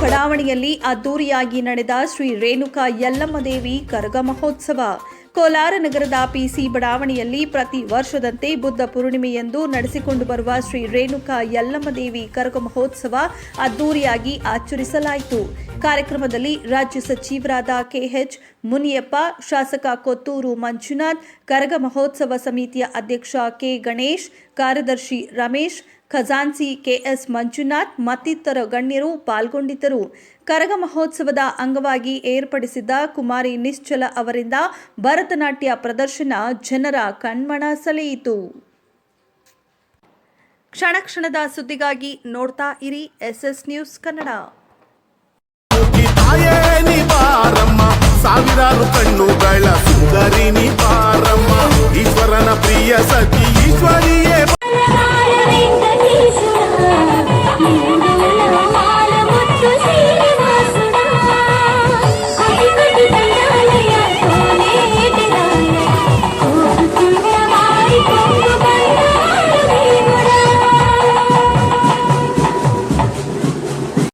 ಬಡಾವಣೆಯಲ್ಲಿ ಅದ್ದೂರಿಯಾಗಿ ನಡೆದ ಶ್ರೀ ರೇಣುಕಾ ಯಲ್ಲಮ್ಮ ದೇವಿ ಕರಗ ಮಹೋತ್ಸವ. ಕೋಲಾರ ನಗರದ ಪಿಸಿ ಬಡಾವಣೆಯಲ್ಲಿ ಪ್ರತಿ ವರ್ಷದಂತೆ ಬುದ್ಧ ಪೂರ್ಣಿಮೆಯಂದು ನಡೆಸಿಕೊಂಡು ಬರುವ ಶ್ರೀ ರೇಣುಕಾ ಯಲ್ಲಮ್ಮ ದೇವಿ ಕರಗ ಮಹೋತ್ಸವ ಅದ್ದೂರಿಯಾಗಿ ಆಚರಿಸಲಾಯಿತು. ಕಾರ್ಯಕ್ರಮದಲ್ಲಿ ರಾಜ್ಯ ಸಚಿವರಾದ ಕೆಎಚ್ ಮುನಿಯಪ್ಪ, ಶಾಸಕ ಕೊತ್ತೂರು ಮಂಜುನಾಥ್, ಕರಗ ಮಹೋತ್ಸವ ಸಮಿತಿಯ ಅಧ್ಯಕ್ಷ ಕೆ ಗಣೇಶ್, ಕಾರ್ಯದರ್ಶಿ ರಮೇಶ್ ಖಜಾನ್ಸಿ ಕೆಎಸ್ ಮಂಜುನಾಥ್ ಮತ್ತಿತರ ಗಣ್ಯರು ಪಾಲ್ಗೊಂಡಿದ್ದರು. ಕರಗ ಮಹೋತ್ಸವದ ಅಂಗವಾಗಿ ಏರ್ಪಡಿಸಿದ್ದ ಕುಮಾರಿ ನಿಶ್ಚಲ ಅವರಿಂದ ಭರತನಾಟ್ಯ ಪ್ರದರ್ಶನ ಜನರ ಕಣ್ಮಣ ಸೆಳೆಯಿತು. ಕ್ಷಣ ಕ್ಷಣದ ಸುದ್ದಿಗಾಗಿ ನೋಡ್ತಾ ಇರಿ SS news Kannada. sabia, sabia, isso ali